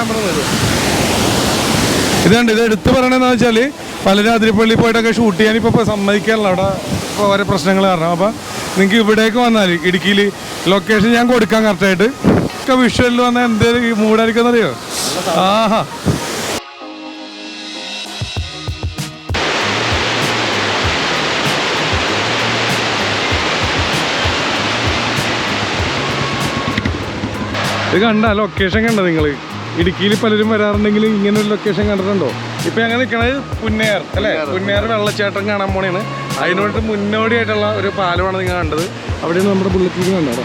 Camera വരും. ഇതുണ്ട് ഇത് എടുത്ത് പറയണതെന്ന് വെച്ചാൽ പലരും അതിരപ്പള്ളി പോയിട്ടൊക്കെ ഷൂട്ട് ചെയ്യാൻ ഇപ്പോൾ സമ്മതിക്കാറില്ല. അവിടെ ഇപ്പോൾ ഓരോ പ്രശ്നങ്ങൾ കാരണം. അപ്പോൾ നിങ്ങൾക്ക് ഇവിടേക്ക് വന്നാൽ ഇടുക്കിയിൽ ലൊക്കേഷൻ ഞാൻ കൊടുക്കാം കറക്റ്റായിട്ട് ഒക്കെ വിഷ്വലിൽ വന്നാൽ എന്തേലും മൂടായിരിക്കും എന്നറിയോ? ആഹാ. ഇത് കണ്ട ലൊക്കേഷൻ കണ്ട നിങ്ങൾ ഇടുക്കിയിൽ പലരും വരാറുണ്ടെങ്കിൽ ഇങ്ങനെ ഒരു ലൊക്കേഷൻ കണ്ടിട്ടുണ്ടോ? ഇപ്പൊ ഞങ്ങൾ നിൽക്കണത് പുന്നേർ അല്ലെ? പുന്നേർ വെള്ളച്ചാട്ടം കാണാൻ പോണേണ്. അതിനോട്ട് മുന്നോടിയായിട്ടുള്ള ഒരു പാലമാണ് നിങ്ങൾ കണ്ടത്. അവിടെയാണ് നമ്മുടെ ബുള്ളറ്റ് കണ്ടോ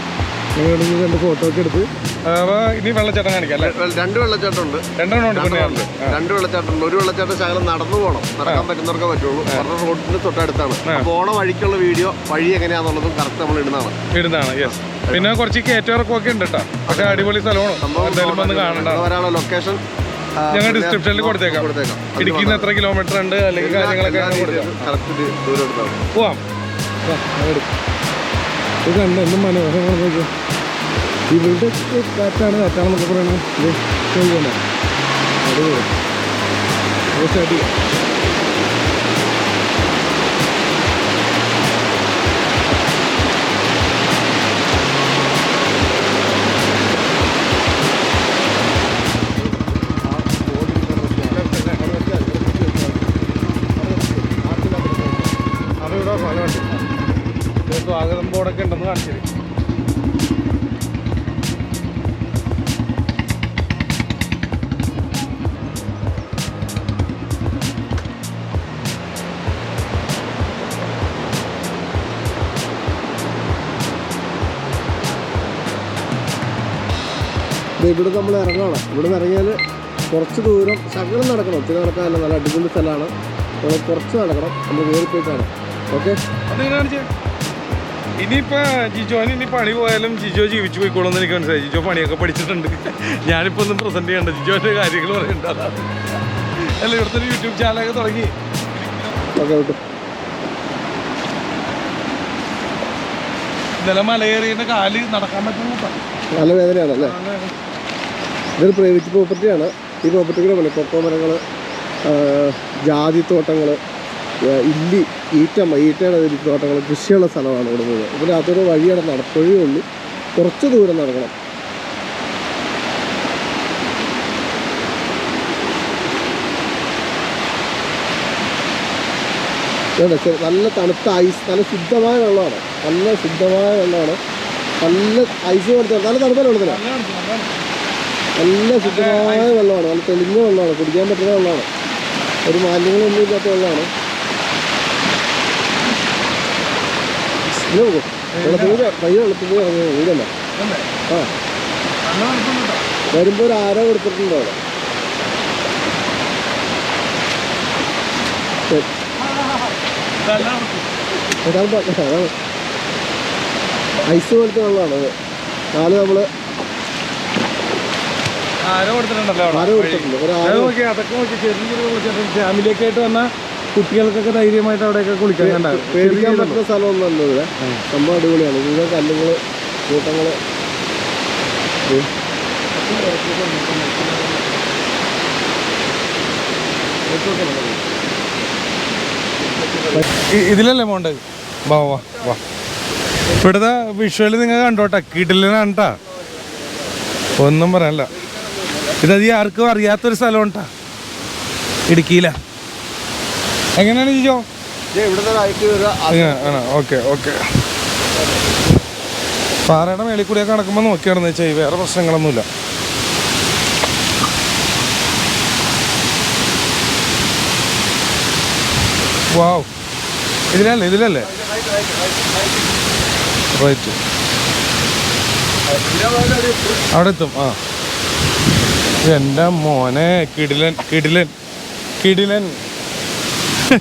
നിങ്ങൾ രണ്ട് ഫോട്ടോ ഒക്കെ എടുത്ത് ഇനി വെള്ളച്ചാട്ടം കാണിക്കാം രണ്ട് വെള്ളച്ചാട്ടം ഉണ്ട്. രണ്ടെണ്ണം ഉണ്ട് രണ്ട് വെള്ളച്ചാട്ടം ഉണ്ട്. ഒരു വെള്ളച്ചാട്ടം ശകലം നടന്നു പോകണം നടക്കാൻ പറ്റുന്നവർക്കേ പറ്റുള്ളൂ. കാരണം റോഡിന് തൊട്ടടുത്താണ്. പോണ വഴിക്കുള്ള വീഡിയോ വഴി എങ്ങനെയാന്നുള്ളതും കറക്റ്റ് നമ്മൾ ഇടുന്നതാണ്. ഇടുന്നതാണ് യെസ് പിന്നെ കുറച്ച് കയറ്റിറക്കമൊക്കെ ഉണ്ട് കേട്ടോ പക്ഷെ അടിപൊളി സ്ഥലമാണ്. എന്തായാലും വന്ന് കാണണ്ട ലൊക്കേഷൻ ഞങ്ങൾ ഡിസ്ക്രിപ്ഷനിൽ കൊടുത്തേക്കാം. നിന്ന് എത്ര കിലോമീറ്റർ ഉണ്ട് അല്ലെങ്കിൽ കാര്യങ്ങളൊക്കെ പോവാം. ഇത് കണ്ട എന്തും മനോഹരമാണ് നോക്കി. ഇവിടെ കാറ്റാണ് കാറ്റാണെന്നൊക്കെ പറയണത് ഇത് അടിപൊളി. കാണിച്ചത്. ഇവിടെ നമ്മൾ ഇറങ്ങണം ഇവിടെ നിന്ന് ഇറങ്ങിയാൽ കുറച്ച് ദൂരം ശകലം നടക്കണം. ഒത്തിരി നടക്കാനല്ല നല്ല അടിപൊളി സ്ഥലമാണ്. നമ്മൾ കുറച്ച് നടക്കണം. നമ്മൾ കയറി പോയിട്ടാണ് കാണാം ഓക്കെ അതിങ്ങനെ കാണിച്ചേ ഇനിയിപ്പോ ജിജോന് ഇനി പണി പോയാലും ജിജോ ജീവിച്ചു പോയിക്കോളും എന്ന് എനിക്ക് മനസ്സിലായി. ജിജോ പണിയൊക്കെ പഠിച്ചിട്ടുണ്ട്. ഞാനിപ്പോ ഒന്നും പ്രസന്റ് ചെയ്യണ്ട. ജിജോന്റെ കാര്യങ്ങൾ പറയണ്ട. അതാണ്. അല്ല ഇവിടുത്തെ ഒരു യൂട്യൂബ് ചാനലൊക്കെ തുടങ്ങി. ഇന്നലെ മലയേറിയുടെ കാൽ നടക്കാൻ പറ്റുന്ന നല്ല വേദനയാണല്ലേ ഇതൊരു പ്രൈവറ്റ് പ്രോപ്പർട്ടിയാണ് ഈ പ്രോപ്പർട്ടിയുടെ പോലെ കൊക്കോ മരങ്ങൾ ജാതിത്തോട്ടങ്ങൾ ഇല്ലി ഈറ്റ ഈറ്റയുടെ ഒരു തോട്ടങ്ങൾ കൃഷിയുള്ള സ്ഥലമാണ് ഇവിടെ മുഴുവൻ ഇവിടെ അതൊരു വഴിയാണ് നടപ്പഴിയേ ഉള്ളൂ കുറച്ച് ദൂരം നടക്കണം. നല്ല തണുത്ത ഐസ് നല്ല ശുദ്ധമായ വെള്ളമാണ്. നല്ല ശുദ്ധമായ വെള്ളമാണ്. നല്ല ഐസ് കൊടുത്ത നല്ല തണുപ്പല്ല വെള്ളത്തില്ല നല്ല ശുദ്ധമായ വെള്ളമാണ്. നല്ല തെളിഞ്ഞ വെള്ളമാണ്. കുടിക്കാൻ പറ്റുന്ന വെള്ളമാണ്. ഒരു മാലിന്യങ്ങളൊന്നും ഇല്ലാത്ത വെള്ളമാണ്. പോകും വെള്ളത്തിൽ പയ്യ വെള്ളത്തിൽ പോയി വീടല്ല ആ. വരുമ്പോൾ ഒരു ആരോ കൊടുത്തിട്ടുണ്ടോ അവിടെ. ഐസ് പോലത്തെ വെള്ളമാണ് നാല് നമ്മൾ ആരോ കൊടുത്തിട്ടുണ്ടല്ലോ ആരോ കൊടുത്തിട്ടുണ്ട്. അതൊക്കെ നോക്കി വെള്ളച്ചാട്ടം ഫാമിലിയൊക്കെ ആയിട്ട് വന്ന കുട്ടികൾക്കൊക്കെ ധൈര്യമായിട്ട് അവിടെയൊക്കെ കുളിക്കാൻ പേടിക്കാൻ പറ്റുന്ന സ്ഥലമൊന്നും ഇവിടെ. സംഭവം അടിപൊളിയാണ്. ഇവിടെ കല്ലുകൾ കൂട്ടങ്ങൾ. ഇതിലല്ലേ മോണ്ട് വാ വാ വാ. ഇവിടുത്തെ വിഷ്വൽ നിങ്ങൾ കണ്ടോട്ടെ? കിടിലനാണ് ട്ടാ ഒന്നും പറയാനല്ല. ഇതധികം ആർക്കും അറിയാത്തൊരു സ്ഥലമാണ് കേട്ടാ ഇടുക്കിയില. എങ്ങനെയാണ് ജിജോ? ആണ്. Okay okay. പാറയുടെ മേളിൽ കൂടിയൊക്കെ നടക്കുമ്പോൾ നോക്കിയാണെന്ന് വെച്ചാൽ വേറെ പ്രശ്നങ്ങളൊന്നുമില്ല. വാവ്. ഇതിലല്ലേ ഇതിലല്ലേ? റൈറ്റ്. അവിടെ എത്തും ആ. എന്റെ മോനെ കിടിലൻ കിടിലൻ കിടിലൻ.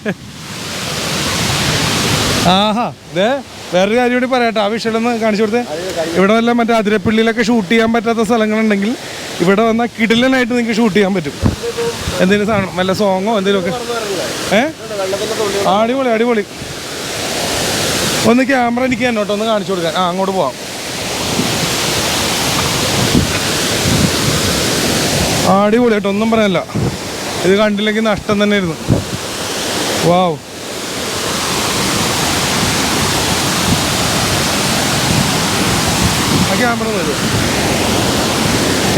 ആഹാ ഇതേ വേറൊരു കാര്യം കൂടി പറയട്ടെ. ആ വിഷയം കാണിച്ചു കൊടുത്തേ. ഇവിടെ വല്ല മറ്റേ അതിരപ്പള്ളിയിലൊക്കെ ഷൂട്ട് ചെയ്യാൻ പറ്റാത്ത സ്ഥലങ്ങളുണ്ടെങ്കിൽ ഇവിടെ വന്നാൽ കിടിലനായിട്ട് നിങ്ങൾക്ക് ഷൂട്ട് ചെയ്യാൻ പറ്റും. എന്തെങ്കിലും സാധനം വല്ല സോങ്ങോ എന്തെങ്കിലുമൊക്കെ. ഏ? അടിപൊളി അടിപൊളി. ഒന്ന് ക്യാമറ എനിക്ക് എന്നോട്ടോ ഒന്ന് കാണിച്ചു കൊടുക്കാൻ. ആ അങ്ങോട്ട് പോവാം. അടിപൊളി കേട്ടോ ഒന്നും പറയാനില്ല. ഇത് കണ്ടില്ലെങ്കിൽ നഷ്ടം തന്നെയായിരുന്നു. വാവ് ഇതാണ്ട് ക്യാമറ തരുമോ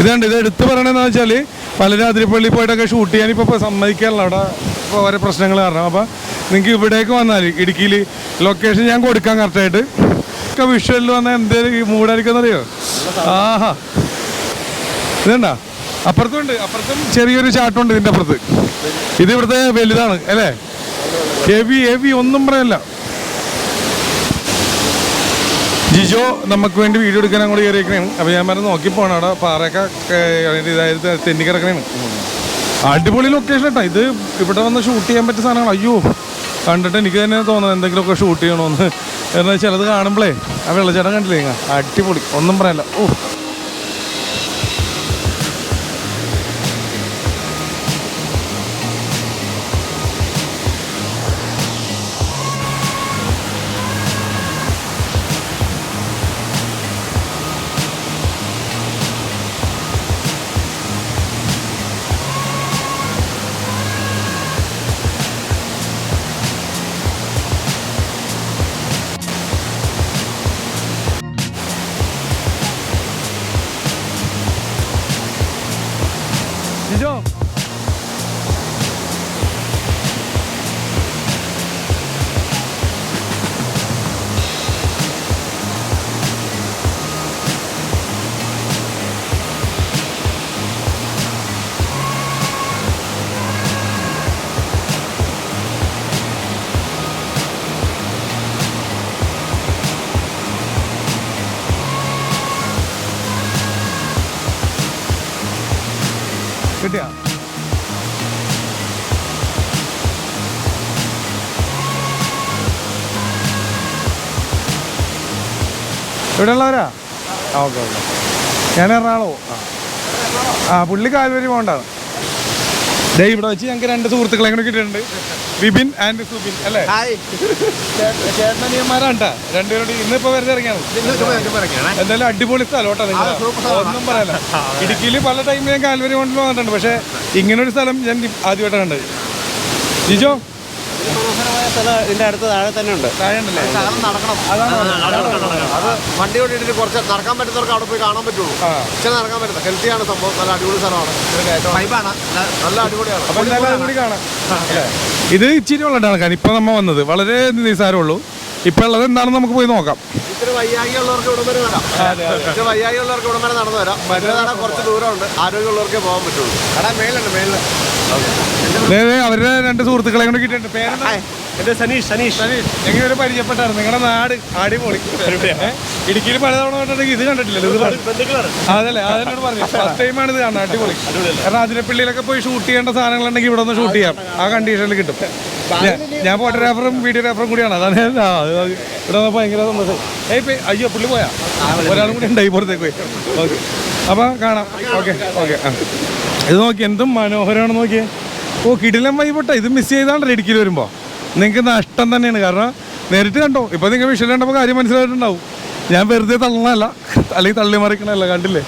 ഇതുണ്ട് ഇത് എടുത്തു പറയണതെന്ന് വെച്ചാൽ പലരും അതിരപ്പള്ളി പോയിട്ടൊക്കെ ഷൂട്ട് ചെയ്യാൻ ഇപ്പോൾ സമ്മതിക്കാറില്ല അവിടെ ഇപ്പോൾ ഓരോ പ്രശ്നങ്ങൾ കാരണം. അപ്പോൾ നിങ്ങൾക്ക് ഇവിടേക്ക് വന്നാൽ ഇടുക്കിയിൽ ലൊക്കേഷൻ ഞാൻ കൊടുക്കാം കറക്റ്റായിട്ട് ഒക്കെ വിഷ്വലിൽ വന്നാൽ എന്തേലും മൂടായിരിക്കും അറിയോ? ആഹാ. ഇതുണ്ടാ? അപ്പുറത്തുണ്ട് അപ്പുറത്തും ചെറിയൊരു ചാട്ടമുണ്ട് ഇതിന്റെ അപ്പുറത്ത്. ഇത് ഇവിടുത്തെ വലുതാണ് അല്ലേ? ഹെവി ഹെവി ഒന്നും പറയല്ല. ജിജോ നമുക്ക് വേണ്ടി വീഡിയോ എടുക്കാൻ അങ്ങോട്ട് കയറിയേക്കണേണ് അപ്പോൾ ഞാൻ പറഞ്ഞ് നോക്കി പോകണം അവിടെ പാറയൊക്കെ ഇതായത് തെന്നി കിടക്കണേണ് അടിപൊളി ലൊക്കേഷൻ കേട്ടോ. ഇത് ഇവിടെ വന്ന് ഷൂട്ട് ചെയ്യാൻ പറ്റിയ സാധനങ്ങൾ അയ്യോ കണ്ടിട്ട് എനിക്ക് തന്നെ തോന്നുന്നത് എന്തെങ്കിലുമൊക്കെ ഷൂട്ട് ചെയ്യണമെന്ന് എന്നാൽ ചിലത് കാണുമ്പോഴേ ആ വെള്ളച്ചാട്ടം കണ്ടില്ലേ അടിപൊളി. ഒന്നും പറയല്ല. ഓ. കിട്ടിയാ? ഇവിടെ ഉള്ളവരാ ആ ഓക്കെ ഓക്കെ. ഞാൻ എറണാകുളവും ആ. ആ പുള്ളി കാൽവരി പോകണ്ടാണ് ദേ ഇവിടെ വെച്ച് ഞങ്ങൾക്ക് രണ്ട് സുഹൃത്തുക്കളെ കൂടെ കിട്ടിയിട്ടുണ്ട്. വിപിൻ ആൻഡ് സുബിൻ അല്ലേ? ഹായ് ചേട്ടനിയന്മാരാണ് കേട്ടാ. രണ്ടുപേരോട് ഇന്നിപ്പോ വെറുതെ ഇറങ്ങിയാണ്. എന്തായാലും അടിപൊളി സ്ഥലം കേട്ടോ നിങ്ങൾ ഒന്നും പറയല ഇടുക്കിയിൽ പല ടൈമിൽ ഞാൻ കാൽവരി കൊണ്ടിൽ വന്നിട്ടുണ്ട്. പക്ഷേ ഇങ്ങനൊരു സ്ഥലം ഞാൻ ആദ്യമായിട്ടാണ് ജിജോ? സ്ഥലം ഇതിന്റെ അടുത്ത് താഴെ തന്നെ ഉണ്ട്. താഴെയുണ്ടല്ലേ? നടക്കണം. അതാണ് അത് വണ്ടി ഓടിയിട്ട് കുറച്ച് നടക്കാൻ പറ്റുന്നവർക്ക് അവിടെ പോയി കാണാൻ പറ്റുള്ളൂ. പക്ഷെ നടക്കാൻ പറ്റില്ല. ഹെൽത്തിയാണ് സംഭവം. നല്ല അടിപൊളി സ്ഥലമാണ്. വൈബാണ് നല്ല അടിപൊളിയാണ്. അപ്പൊ എന്തായാലും അതും കൂടി കാണാം. ഇത് ഇച്ചിരി ഉള്ളതാണ് നടക്കാൻ ഇപ്പൊ നമ്മ വന്നത്. വളരെ നിസ്സാരമുള്ളൂ ഇപ്പൊ ഉള്ളത് എന്താണെന്ന് നമുക്ക് പോയി നോക്കാം. ഇത്തിരി വയ്യാകിയുള്ളവർക്ക് ഇവിടം വരെ വരാം. ഇത്തിരി വയ്യാകിയുള്ളവർക്ക് ഇവിടം വരെ നടന്നു വരാം. മറ്റേതാണ് കുറച്ച് ദൂരമുണ്ട്. ആരോഗ്യമുള്ളവർക്കേ പോകാൻ പറ്റുള്ളൂ. എടാ മേലുണ്ട് ദേ, അവരുടെ രണ്ട് സുഹൃത്തുക്കളെ കൊണ്ട് കിട്ടിയിട്ടുണ്ട്. പേരെന്താ? എന്റെ സനീഷ് സനീഷ്. സനീഷ്, എങ്ങനെ ഒരു പരിചയപ്പെട്ടായിരുന്നു. നിങ്ങളുടെ നാട് അടിപൊളി. ഏ? ഇടുക്കിയിൽ പലതവണ കണ്ടിട്ടുണ്ടെങ്കിൽ ഇത് കണ്ടിട്ടില്ലല്ലോ ഇത് അതല്ലേ അതെന്നോട് പറഞ്ഞു. ഫസ്റ്റ് ടൈമാണ് ഇത് കാണാൻ അടിപൊളി. കാരണം അതിരപ്പള്ളിയിലൊക്കെ പോയി ഷൂട്ട് ചെയ്യേണ്ട സാധനങ്ങളുണ്ടെങ്കിൽ ഇവിടെ ഒന്ന് ഷൂട്ട് ചെയ്യാം. ആ കണ്ടീഷനിൽ കിട്ടും. ഞാൻ- ഞാൻ ഫോട്ടോഗ്രാഫറും വീഡിയോഗ്രാഫറും കൂടിയാണ്. അതാണ് ഇവിടെ ഭയങ്കര സന്തോഷം. ഏയ് അയ്യോ പുള്ളി പോയാ? ഒരാളും കൂടി ഉണ്ടായി പുറത്തേക്ക് പോയി. ഓക്കെ. അപ്പൊ കാണാം. ഓക്കെ ഓക്കെ ഇത് നോക്കി എന്തും മനോഹരമാണ് നോക്കിയേ. ഓ കിടിലം വൈപോട്ടെ ഇത് മിസ് ചെയ്താണ്ടല്ലോ ഇടുക്കിയിൽ വരുമ്പോൾ നിങ്ങൾക്ക് നഷ്ടം തന്നെയാണ്. കാരണം നേരിട്ട് കണ്ടോ? ഇപ്പൊ നിങ്ങൾ വിഷയം കണ്ടപ്പോൾ കാര്യം മനസ്സിലായിട്ടുണ്ടാവും. ഞാൻ വെറുതെ തള്ളണല്ല അല്ലെങ്കിൽ തള്ളി മറിക്കണല്ല കണ്ടില്ലേ?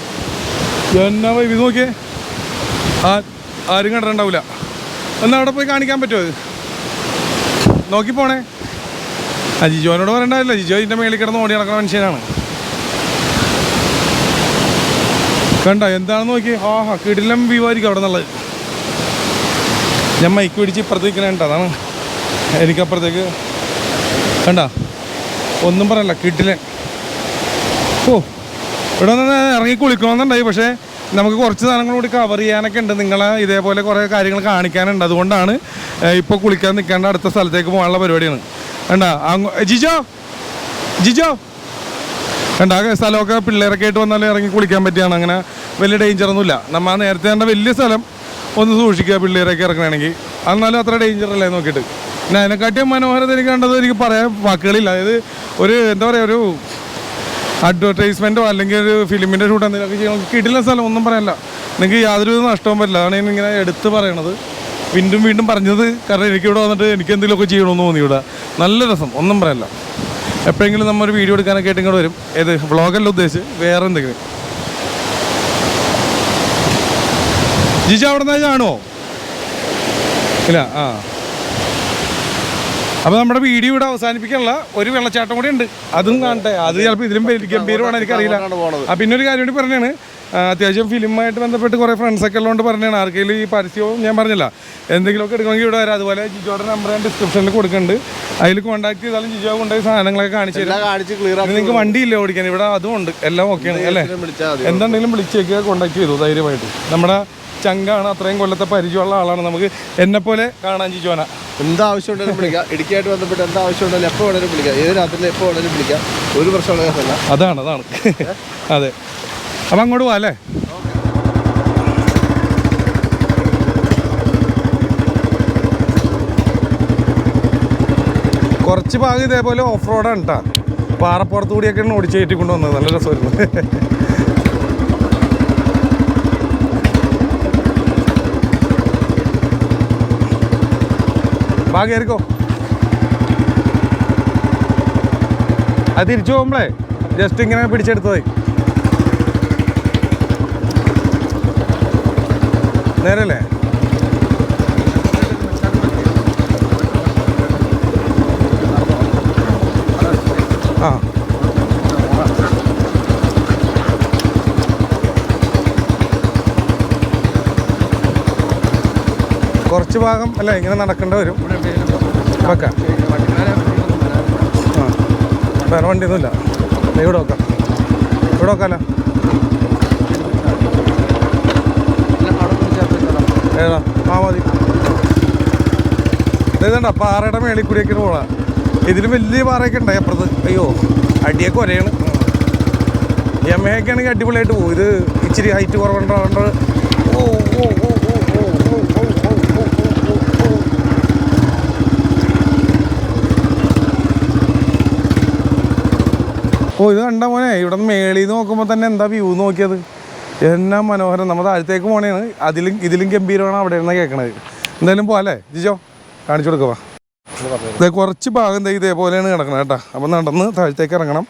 എന്നാ വൈബ് ഇത് നോക്കിയേ. ആ ആരും കണ്ടിട്ടുണ്ടാവില്ല. എന്നാ അവിടെ പോയി കാണിക്കാൻ പറ്റുമോ അത്? നോക്കി പോണേ. ആ ജിജോനോട് പറയണ്ടാവില്ല. ജിജോ ഇതിന്റെ മേളിൽ കിടന്ന് ഓടി നടക്കുന്ന മനുഷ്യനാണ്. കണ്ട? എന്താണെന്ന് നോക്കി. ആഹാ കിടിലം വ്യൂ ആയിരിക്കും അവിടെ നിന്നുള്ളത്. ഞാൻ മൈക്ക് പിടിച്ച് ഇപ്പുറത്ത് നിൽക്കണേണ്ട അതാണ്. എനിക്കപ്പുറത്തേക്ക് കണ്ട? ഒന്നും പറയല്ല കിടിലൻ. ഓ ഇവിടെ നിന്ന് ഇറങ്ങി കുളിക്കണമെന്നുണ്ടായി. പക്ഷേ നമുക്ക് കുറച്ച് സാധനങ്ങൾ കൂടി കവർ ചെയ്യാനൊക്കെ ഉണ്ട്. നിങ്ങളെ ഇതേപോലെ കുറേ കാര്യങ്ങൾ കാണിക്കാനുണ്ട്. അതുകൊണ്ടാണ് ഇപ്പോൾ കുളിക്കാൻ നിൽക്കേണ്ട അടുത്ത സ്ഥലത്തേക്ക് പോകാനുള്ള പരിപാടിയാണ്. കണ്ടാ ജിജോ ജിജോ. കണ്ടാ സ്ഥലമൊക്കെ പിള്ളേരൊക്കെ ആയിട്ട് വന്നാൽ ഇറങ്ങി കുളിക്കാൻ പറ്റിയാണ്. അങ്ങനെ വലിയ ഡേഞ്ചർ ഡേഞ്ചറൊന്നുമില്ല നമ്മൾ നേരത്തെ കണ്ട വലിയ സ്ഥലം ഒന്ന് സൂക്ഷിക്കുക പിള്ളേരൊക്കെ ഇറങ്ങണമെങ്കിൽ എന്നാലും അത്ര ഡേഞ്ചർ അല്ലേ നോക്കിയിട്ട്. പിന്നെ അതിനെക്കാട്ടിയും മനോഹരത എനിക്ക് കണ്ടത് എനിക്ക് പറയാൻ വാക്കുകളില്ല. അതായത് ഒരു എന്താ പറയുക ഒരു അഡ്വർടൈസ്മെന്റോ അല്ലെങ്കിൽ ഒരു ഫിലിമിന്റെ ഷൂട്ട് എന്തെങ്കിലുമൊക്കെ ചെയ്യണം കിട്ടില്ല സ്ഥലം ഒന്നും പറയാനില്ല നിങ്ങൾക്ക് യാതൊരു നഷ്ടവും പറ്റില്ല. അതാണ് ഞാൻ ഇങ്ങനെ എടുത്ത് പറയണത്. വീണ്ടും വീണ്ടും പറഞ്ഞത് കാരണം എനിക്ക് ഇവിടെ വന്നിട്ട് എനിക്ക് എന്തെങ്കിലുമൊക്കെ ചെയ്യണമെന്ന് തോന്നി ഇവിടെ നല്ല രസം ഒന്നും പറയല്ല. എപ്പോഴെങ്കിലും നമ്മൾ ഒരു വീഡിയോ എടുക്കാനൊക്കെ ആയിട്ട് ഇങ്ങോട്ട് വരും. ഏത് വ്ളോഗല്ല ഉദ്ദേശിച്ച് വേറെ എന്തെങ്കിലും. ജിജ അവിടെ നിന്ന് കാണുമോ ഇല്ല ആ. അപ്പോൾ നമ്മുടെ വീഡിയോ ഇവിടെ അവസാനിപ്പിക്കാനുള്ള ഒരു വെള്ളച്ചാട്ടം കൂടി ഉണ്ട്. അതും കാണട്ടെ. അത് ചിലപ്പോൾ ഇതിലും ഗംഭീരമാണ് എനിക്കറിയില്ല. അറിയില്ല ആ പിന്നെ ഒരു കാര്യം കൂടി പറഞ്ഞാണ്. അത്യാവശ്യം ഫിലിമായിട്ട് ബന്ധപ്പെട്ട് കുറേ ഫ്രണ്ട്സൊക്കെ ഉള്ളതുകൊണ്ട് പറഞ്ഞാണ്. ആർക്കെങ്കിലും ഈ പരസ്യവും ഞാൻ പറഞ്ഞില്ല. എന്തെങ്കിലുമൊക്കെ എടുക്കണമെങ്കിൽ ഇവിടെ വരാം. അതുപോലെ ജിജോയുടെ നമ്പർ ഞാൻ ഡിസ്ക്രിപ്ഷനിൽ കൊടുക്കുന്നുണ്ട്. അതിൽ കോൺടാക്ട് ചെയ്താലും ജിജോ കൊണ്ടുപോയി സാധനങ്ങളൊക്കെ കാണിച്ചു കാണിച്ച് നിങ്ങൾക്ക് വണ്ടിയില്ല ഓടിക്കാൻ? ഇവിടെ അതും ഉണ്ട്. എല്ലാം ഓക്കെയാണ് അല്ലേ? എന്തുണ്ടെങ്കിലും വിളിച്ചേക്കുക കോണ്ടാക്ട് ചെയ്തു ധൈര്യമായിട്ട്. നമ്മുടെ ചങ്കാണ് അത്രയും കൊല്ലത്തെ പരിചയമുള്ള ആളാണ്. നമുക്ക് എന്നെപ്പോലെ കാണാൻ ജിജോന. എന്താ ആവശ്യം ഉണ്ടെങ്കിലും വിളിക്കാം. ഇടുക്കിയായിട്ട് ബന്ധപ്പെട്ട് എന്താ ആവശ്യം ഉണ്ടെങ്കിലും എപ്പോൾ വേണേലും വിളിക്കാം. ഏത് രാത്രിയിൽ എപ്പോൾ വേണേലും വിളിക്കാം. ഒരു പ്രശ്നമുള്ള അതാണ് അതാണ്. അതെ. അപ്പം അങ്ങോട്ട് പോവാ അല്ലേ? കുറച്ച് ഭാഗം ഇതേപോലെ ഓഫ് റോഡാണ് കേട്ടോ പാറപ്പുറത്ത് കൂടിയൊക്കെയാണ് ഓടിച്ച് കയറ്റി കൊണ്ടുവന്നത് നല്ല രസമായിരുന്നു. ബാ കയറിക്കോ അത് തിരിച്ചു പോകുമ്പളേ ജസ്റ്റ് ഇങ്ങനെ പിടിച്ചെടുത്തത്. നേരല്ലേ? ആ. കുറച്ച് ഭാഗം അല്ല ഇങ്ങനെ നടക്കേണ്ടി വരും. വെക്കാം. ആ. വേറെ വണ്ടിയൊന്നുമില്ല. ഇവിടെ വെക്കാം. ഇവിടെ നോക്കാലോ ഏതാ? പാറയുടെ മേളിൽ കൂടിയൊക്കെ പോണ ഇതിൽ വലിയ പാറയൊക്കെ ഉണ്ടായി അപ്പുറത്ത്. അയ്യോ അടിയൊക്കെ ഒരേണ്. യമയൊക്കെ ആണെങ്കിൽ അടിപൊളിയായിട്ട് പോകും ഇത് ഇച്ചിരി ഹൈറ്റ് ഓ ഓ ഓ ഓ ഓ ഓ ഓ ഓ ഓ ഓ ഓ ഓ ഇത് കണ്ട മോനെ ഇവിടെ നിന്ന് മേളിൽ നിന്ന് നോക്കുമ്പോൾ തന്നെ എന്താ വ്യൂ നോക്കിയത്? എന്നാ മനോഹരം. നമ്മൾ താഴത്തേക്ക് പോണേണ്. അതിലും ഇതിലും ഗംഭീരമാണ് അവിടെ ഇരുന്ന് കേൾക്കണത് എന്തായാലും പോകാല്ലേ ജിജോ കാണിച്ചു കൊടുക്കുക ഇതേ കുറച്ച് ഭാഗം തൈ ഇതേപോലെയാണ് കിടക്കണത് കേട്ടോ. അപ്പം നടന്ന് താഴത്തേക്ക് ഇറങ്ങണം.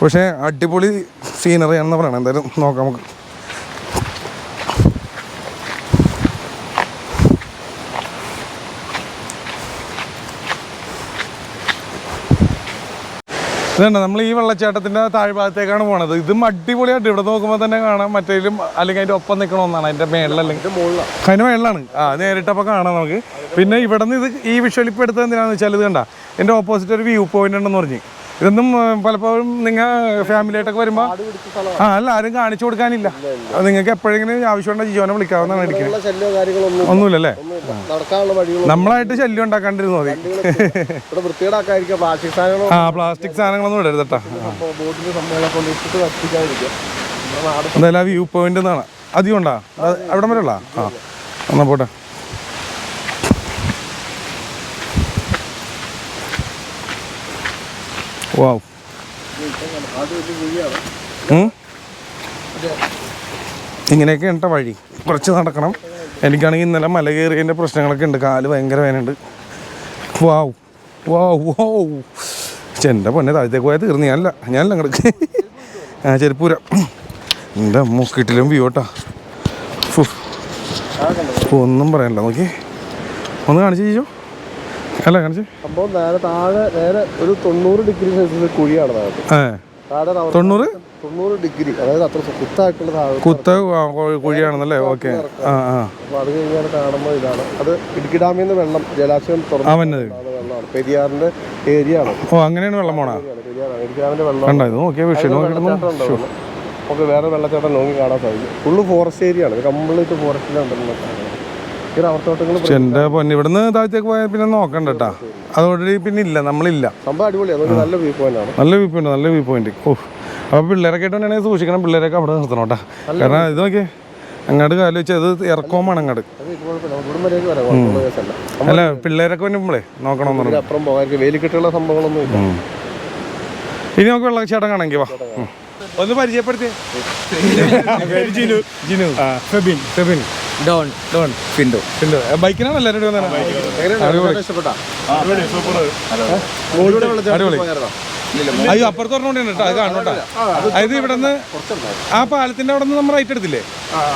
പക്ഷേ അടിപൊളി സീനറിയാണെന്ന് പറയണം. എന്തായാലും നോക്കാം നമുക്ക്. ഇതുണ്ട് നമ്മൾ ഈ വെള്ളച്ചാട്ടത്തിന്റെ താഴ്ഭാഗത്തേക്കാണ് പോണത്. ഇതും അടിപൊളിയായിട്ട് ഇവിടെ നോക്കുമ്പോൾ തന്നെ കാണാം. മറ്റേലും അല്ലെങ്കിൽ അതിന്റെ ഒപ്പം നിൽക്കണമെന്നാണ് അതിന്റെ മേളിലല്ലെങ്കിൽ അല്ലെങ്കിൽ അതിന് മേളിലാണ്. ആ നേരിട്ടപ്പോൾ കാണാം നമുക്ക്. പിന്നെ ഇവിടെ നിന്ന് ഇത് ഈ വിഷ്വൽ ഇപ്പോൾ എടുത്തത് എന്തിനാണെന്ന് വെച്ചാൽ ഇത് കണ്ട എന്റെ ഓപ്പോസിറ്റ് ഒരു വ്യൂ പോയിന്റ് ഉണ്ടെന്ന് പറഞ്ഞു. ഇതൊന്നും പലപ്പോഴും നിങ്ങൾ ഫാമിലിയായിട്ടൊക്കെ വരുമ്പോ ആ അല്ല ആരും കാണിച്ചു കൊടുക്കാനില്ല. നിങ്ങൾക്ക് എപ്പോഴെങ്കിലും ആവശ്യം ആവശ്യമുണ്ടെങ്കിൽ ജീവനെ വിളിക്കാവുന്നതാണ് എനിക്ക്. ഒന്നുമില്ലല്ലേ? നമ്മളായിട്ട് ശല്യം ഉണ്ടാക്കാണ്ടിരുന്നു മതി. ആ പ്ലാസ്റ്റിക് സാധനങ്ങളൊന്നും ഇടരുത് കേട്ടോ എന്തായാലും ആ വ്യൂ പോയിന്റ് അധികം ഉണ്ടാ അവിടം വരെയുള്ള ആ. എന്നാ പോട്ടെ. വാവ് ഇങ്ങനെയൊക്കെ ഉണ്ട വഴി. കുറച്ച് നടക്കണം. എനിക്കാണെങ്കിൽ ഇന്നലെ മല കയറിയതിന്റെ പ്രശ്നങ്ങളൊക്കെ ഉണ്ട്. കാൽ ഭയങ്കര വേനുണ്ട് വാവ് വാവ് വാവ് എന്റെ പൊന്നെ താഴത്തേക്ക് പോയാൽ തീർന്നു. ഞാനല്ല ഞാനല്ല അങ്ങോട്ട് ആ ചെരുപ്പൂര. എന്റെ മൂക്കിട്ടിലും വ്യൂ ഒന്നും പറയണ്ട നോക്കി ഒന്ന് കാണിച്ചു ചെയ്യോ അല്ല കാണിച്ച്. സംഭവം നേരെ താഴെ നേരെ ഒരു തൊണ്ണൂറ് ഡിഗ്രി സെൽഷ്യസ് കുഴിയാണ് താഴെ താഴെ തൊണ്ണൂറ്? തൊണ്ണൂറ് ഡിഗ്രി അതായത് അത്ര കുത്തായിട്ടുള്ള താഴെ കുത്ത കുഴിയാണെന്നല്ലേ? ഓക്കെ. അപ്പോൾ അത് കഴിഞ്ഞാൽ കാണുമ്പോൾ ഇതാണ്. അത് ഇടുക്കി ഡാമിൽ നിന്ന് വെള്ളം ജലാശയം തുറന്നു വെള്ളമാണ്. പെരിയാറിന്റെ ഏരിയ ആണ്. ഓ അങ്ങനെയാണ് വെള്ളം പോണ പെരിയാറാണ്. ഇടുക്കി ഡാമിന്റെ വെള്ളം നമുക്ക് വേറെ വെള്ളച്ചാട്ടം നോക്കി കാണാൻ സാധിക്കും. ഫുള്ള് ഫോറസ്റ്റ് ഏരിയ ആണ്. കംപ്ലീറ്റ് ഫോറസ്റ്റിലുണ്ടെന്ന് ഈ പൊന്നി പക്ഷെ എന്റെ പൊന്നെ ഇവിടുന്ന് താഴത്തേക്ക് പോയാൽ പിന്നെ നോക്കണ്ട കേട്ടാ അതോടെ പിന്നെ ഇല്ല നമ്മളില്ല സംഭവം അടിപൊളിയാണ് നല്ല വ്യൂ പോയിന്റ് ആണ് നല്ല വ്യൂ പോയിന്റ് നല്ല വ്യൂ പോയിന്റ് ഓ അപ്പോൾ പിള്ളേരൊക്കെ ആയിട്ടുണ്ടെങ്കിൽ സൂക്ഷിക്കണം പിള്ളേരൊക്കെ അവിടെ നിർത്തണം കേട്ടാ കാരണം ഇത് നോക്കിയേ അങ്ങോട്ട് കാലം വെച്ചാൽ അത് ഇറക്കോമാണ് അങ്ങോട്ട് അല്ല പിള്ളേരൊക്കെ വരുമ്പോളേ നോക്കണമെന്ന് അപ്പുറം പോകാൻ വേലിക്കെട്ടുള്ള സംഭവങ്ങളൊന്നും ഇല്ല ഇനി നമുക്ക് വെള്ളച്ചാട്ടം കാണെങ്കിൽ വാ ഒന്ന് പരിചയപ്പെടുത്തി ജിനു ജിനു ഫെബിൻ ഫെബിൻ ഡോൺ ഡോൺ. പിന്റോ ഉണ്ട് ബൈക്കിനാണ് എല്ലാവരും അടിപൊളി. അയ്യോ അപ്പുറത്ത് പറഞ്ഞോണ്ട് കേട്ടോ. അത് കാണോട്ടാ അതായത് ഇവിടെ നിന്ന് ആ പാലത്തിന്റെ അവിടെ നിന്ന് നമ്മൾ റൈറ്റ് എടുത്തില്ലേ?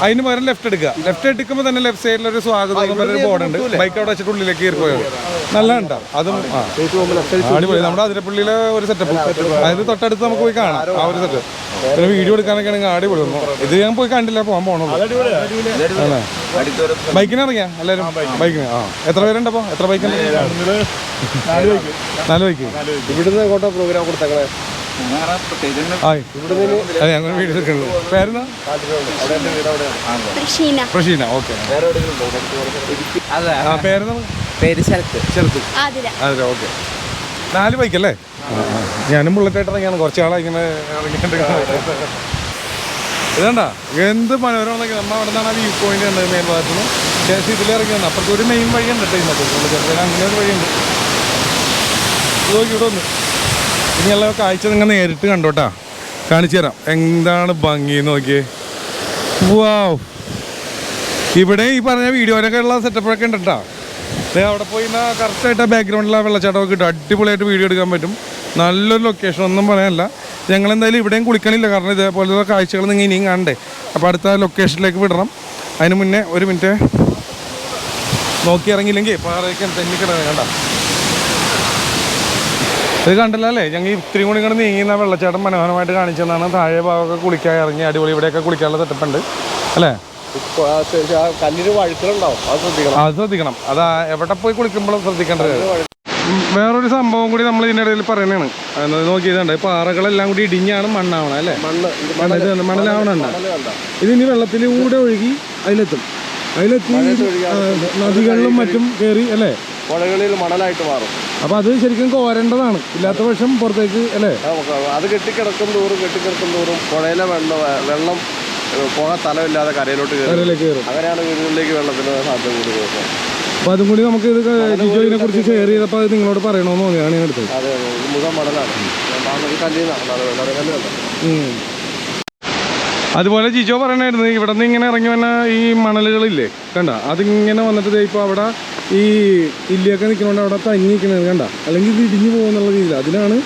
അതിന് പകരം ലെഫ്റ്റ് എടുക്കുക. ലെഫ്റ്റ് എടുക്കുമ്പോൾ തന്നെ ലെഫ്റ്റ് സൈഡിൽ ഒരു സ്വാഗതം എന്ന് പറഞ്ഞൊരു ബോർഡ് ഉണ്ട്. ബൈക്ക് അവിടെ വെച്ചിട്ട് ഉള്ളിലേക്ക് കയറി പോയത് നല്ല ഉണ്ടാവും അതും ആ. അടിപൊളി. നമ്മുടെ അതിരപ്പള്ളിയിലെ ഒരു സെറ്റപ്പ് അതായത് തൊട്ടടുത്ത് നമുക്ക് പോയി കാണാം. ആ ഒരു സെറ്റപ്പ് പിന്നെ വീഡിയോ എടുക്കാനൊക്കെ ആടി അടിപൊളി. ഇത് ഞാൻ പോയി കണ്ടില്ല. പോകാൻ പോകണുള്ളൂ അല്ലേ ബൈക്കിന് ഇറങ്ങിയാ? എല്ലാവരും ബൈക്കിന് ആ. എത്ര പേരുണ്ടപ്പോ എത്ര ബൈക്കുണ്ട് നാല് ബൈക്ക് ഇവിടുന്ന് കോട്ട പ്രോഗ്രാം കൊടുത്തേക്കണേ? അതെ പേരെന്നാ? പ്രഷീന. ഓക്കെ. അതെ. ആ പേരെന്നാ? പേര് ശരത്ത് അതെ ഓക്കെ. നാല് ബൈക്കല്ലേ ഞാനും ബുള്ളറ്റായിട്ട് ഇറങ്ങിയാണ്. കുറച്ച് ആളെ ഇങ്ങനെ ഇതണ്ട എന്ത് മനോഹരമാണെങ്കിൽ നമ്മൾ അവിടെ നിന്നാണ് വ്യൂ പോയിന്റ് ഉണ്ട് മെയിൻ ഭാഗത്ത് നിന്ന്. ശേഷം ഇതിൽ ഇറങ്ങി വന്നു. അപ്പുറത്ത് ഒരു മെയിൻ വഴി ഉണ്ട് കേട്ടോ ഇന്നത്തെ അങ്ങനെ ഒരു വഴിയുണ്ട്. നോക്കി ഇവിടെ ഒന്ന് ഇനിയുള്ള കാഴ്ച നിങ്ങൾ നേരിട്ട് കണ്ടോട്ടാ. കാണിച്ചു തരാം. എന്താണ് ഭംഗി നോക്കിയേ. വാവ്. ഇവിടെ ഈ പറഞ്ഞ വീഡിയോയിലൊക്കെ ഉള്ള സെറ്റപ്പൊക്കെ ഉണ്ട് കേട്ടോ അവിടെ പോയി കറക്റ്റായിട്ട് ആ ബാക്ക്ഗ്രൗണ്ടിൽ ആ വെള്ളച്ചാട്ടമൊക്കെ കിട്ടും. അടിപൊളിയായിട്ട് വീഡിയോ എടുക്കാൻ പറ്റും. നല്ലൊരു ലൊക്കേഷൻ ഒന്നും പറയാനല്ല. ഞങ്ങൾ എന്തായാലും ഇവിടെയും കുളിക്കണില്ല. കാരണം ഇതേപോലെയുള്ള കാഴ്ചകൾ നിങ്ങൾ ഇനിയും കാണണ്ടേ. അപ്പോൾ അടുത്ത ലൊക്കേഷനിലേക്ക് വിടണം. അതിന് മുന്നേ ഒരു മിനിറ്റ് നോക്കി ഇറങ്ങിയില്ലെങ്കിൽ പാറയൊക്കെ തെന്നിക്കിടങ്ങ കണ്ട ഇത് കണ്ടല്ലോ അല്ലേ ഞങ്ങൾ ഇത്തിരി കൂടി ഇങ്ങനെ നീങ്ങുന്ന വെള്ളച്ചാട്ടം മനോഹരമായിട്ട് കാണിച്ചതാണ് താഴെ ഭാഗമൊക്കെ കുളിക്കാൻ ഇറങ്ങി അടിപൊളി ഇവിടെയൊക്കെ കുളിക്കാനുള്ള തെട്ടപ്പുണ്ട് അല്ലേ? അത് ശ്രദ്ധിക്കണം. അത് എവിടെ പോയി കുളിക്കുമ്പോഴും ശ്രദ്ധിക്കേണ്ടത്. വേറൊരു സംഭവം കൂടി നമ്മൾ ഇതിനിടയിൽ പറയുന്നതാണ്. എന്നത് നോക്കിയതുണ്ട് പാറകളെല്ലാം കൂടി ഇടിഞ്ഞാണ് മണ്ണാവണം അല്ലേ? മണ്ണ് മണലാവണണ്ട ഇത് ഇനി വെള്ളത്തിലൂടെ ഒഴുകി അതിലെത്തും. അതിലെത്തി നദികളിലും മറ്റും കയറി അല്ലേ? പുഴകളിൽ മണലായിട്ട് മാറും. അപ്പൊ അത് ശരിക്കും കോരേണ്ടതാണ്. ഇല്ലാത്ത പക്ഷം പുറത്തേക്ക് അല്ലേ? അത് കെട്ടിക്കിടക്കും തോറും കെട്ടിക്കിടക്കും തോറും പുഴയിലെ വെള്ളം വെള്ളം പുഴ സ്ഥലമില്ലാതെ കരയിലോട്ട് കയറും. അങ്ങനെയാണ് വീടുകളിലേക്ക് വെള്ളത്തിന് സാധ്യത കൂടി പോകുന്നത് അപ്പൊ അതും കൂടി നമുക്ക് ഇത് ജിജോയിനെ കുറിച്ച് ഷെയർ ചെയ്തപ്പോൾ അത് നിങ്ങളോട് പറയണമെന്ന് തോന്നിയാണ് ഞാൻ എടുത്തത്. അതെ കല്ലിന്നാണ്. അതുപോലെ ജിജോ പറയണായിരുന്നു ഇവിടെ നിന്ന് ഇങ്ങനെ ഇറങ്ങി വന്ന ഈ മണലുകളില്ലേ? കണ്ട? അതിങ്ങനെ വന്നിട്ട് ഇപ്പൊ ഇപ്പോൾ അവിടെ ഈ ഇല്ലിയൊക്കെ നിൽക്കുന്നതുകൊണ്ട് അവിടെ തങ്ങി നിൽക്കുന്നത് കണ്ട? അല്ലെങ്കിൽ ഇത് ഇടിഞ്ഞു പോകുന്നുള്ള രീതിയിൽ. അതിനാണ്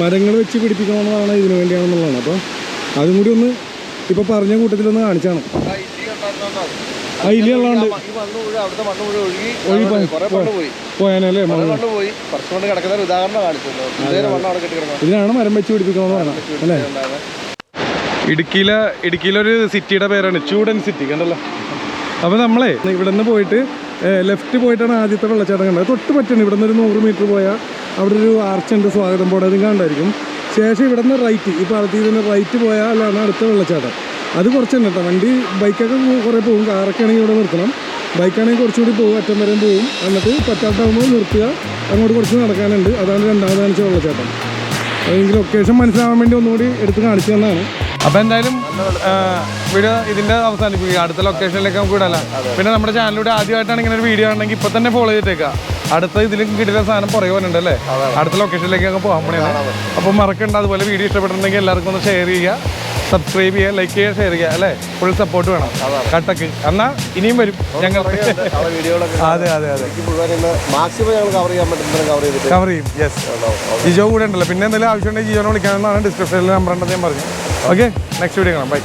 മരങ്ങൾ വെച്ച് പിടിപ്പിക്കണമെന്നാണ് ഇതിനു വേണ്ടിയാണെന്നുള്ളതാണ്. അപ്പോൾ അതും കൂടി ഒന്ന് ഇപ്പോൾ പറഞ്ഞ കൂട്ടത്തിലൊന്ന് കാണിച്ചാണ്. ആ ഇല്ലി ഉള്ളതുകൊണ്ട് ഈ മണ്ണ് മുഴുവൻ അവിടുത്തെ മണ്ണ് മുഴുവൻ ഒഴുകി ഒഴുകി പോയി. കുറെ മണ്ണ് പോയി. പോയാനല്ലേ? കുറെ മണ്ണ്. പോയി. കുറച്ച് മണ്ണ് കിടക്കുന്ന ഒരു ഉദാഹരണം കാണിച്ചല്ലോ ഇതേ മണ്ണ് അവിടെ ഇതിനാണ് മരം വെച്ച് പിടിപ്പിക്കണമെന്ന് പറയണം അല്ലേ? ഇടുക്കിയിലെ ഇടുക്കിയിലൊരു സിറ്റിയുടെ പേരാണ് ചൂടൻ സിറ്റി കണ്ടല്ലോ? അപ്പോൾ നമ്മളെ ഇവിടെ നിന്ന് പോയിട്ട് ലെഫ്റ്റ് പോയിട്ടാണ് ആദ്യത്തെ വെള്ളച്ചാട്ടം കണ്ടത്. തൊട്ട് പറ്റണം. ഇവിടെ നിന്ന് ഒരു നൂറ് മീറ്റർ പോയാൽ അവിടെ ഒരു ആർച്ചുണ്ട് സ്വാഗതം ബോർഡ് കണ്ടായിരിക്കും. ശേഷം ഇവിടെ നിന്ന് റൈറ്റ് ഈ പാലത്തിൽ നിന്ന് റൈറ്റ് പോയാലാണ് അടുത്ത വെള്ളച്ചാട്ടം. അത് കുറച്ചുണ്ട് കേട്ടോ. വണ്ടി ബൈക്കൊക്കെ കുറേ പോകും. കാറൊക്കെ ആണെങ്കിൽ ഇവിടെ നിർത്തണം. ബൈക്കാണെങ്കിൽ കുറച്ചുകൂടി പോകും. അറ്റം വരെയും പോകും. എന്നിട്ട് പറ്റാത്താകുമ്പോൾ നിർത്തുക. അങ്ങോട്ട് കുറച്ച് നടക്കാനുണ്ട്. അതാണ് രണ്ടാമത് കാണിച്ച വെള്ളച്ചാട്ടം. അതെങ്കിൽ ലൊക്കേഷൻ മനസ്സിലാവാൻ വേണ്ടി ഒന്നുകൂടി എടുത്ത് കാണിച്ചു തന്നാണ് അപ്പൊ എന്തായാലും വീഡിയോ ഇതിന്റെ അവസാനിപ്പിക്കുക. അടുത്ത ലൊക്കേഷനിലേക്ക് നമുക്ക് വിടാല. പിന്നെ നമ്മുടെ ചാനലിലൂടെ ആദ്യമായിട്ടാണ് ഇങ്ങനെ ഒരു വീഡിയോ ആണെങ്കിൽ ഇപ്പൊ തന്നെ ഫോളോ ചെയ്തേക്കാം അടുത്ത ഇതിലേക്ക് കിട്ടിയ സാധനം പുറകെ വരുന്നുണ്ട് അല്ലേ? അടുത്ത ലൊക്കേഷനിലേക്ക് അങ്ങ് പോകാൻ പണിയാണ്. അപ്പോൾ മറക്കണ്ട അതുപോലെ വീഡിയോ ഇഷ്ടപ്പെട്ടിട്ടുണ്ടെങ്കിൽ എല്ലാവർക്കും ഒന്ന് ഷെയർ ചെയ്യുക സബ്സ്ക്രൈബ് ചെയ്യുക ലൈക്ക് ചെയ്യുക ഷെയർ ചെയ്യുക അല്ലേ? ഫുൾ സപ്പോർട്ട് വേണം. കട്ടക്ക്. എന്നാ ഇനിയും വരും ഞങ്ങൾ അതെ അതെ അതെ. മാക്സിമം ഞങ്ങൾ കവർ ചെയ്യാൻ പറ്റുന്ന കവർ ചെയ്തിട്ട്. കവർ ചെയ്യും. യെസ് ജിജോ കൂടെ ഉണ്ടല്ലോ. പിന്നെ എന്തെങ്കിലും ആവശ്യമുണ്ടെങ്കിൽ ജിജോനെ വിളിക്കാമെന്നാണ് ഡിസ്ക്രിപ്ഷനിൽ നമ്പർ ഉണ്ടെന്ന് ഞാൻ പറഞ്ഞു. ഓക്കെ നെക്സ്റ്റ് വീഡിയോ കാണാം. ബൈ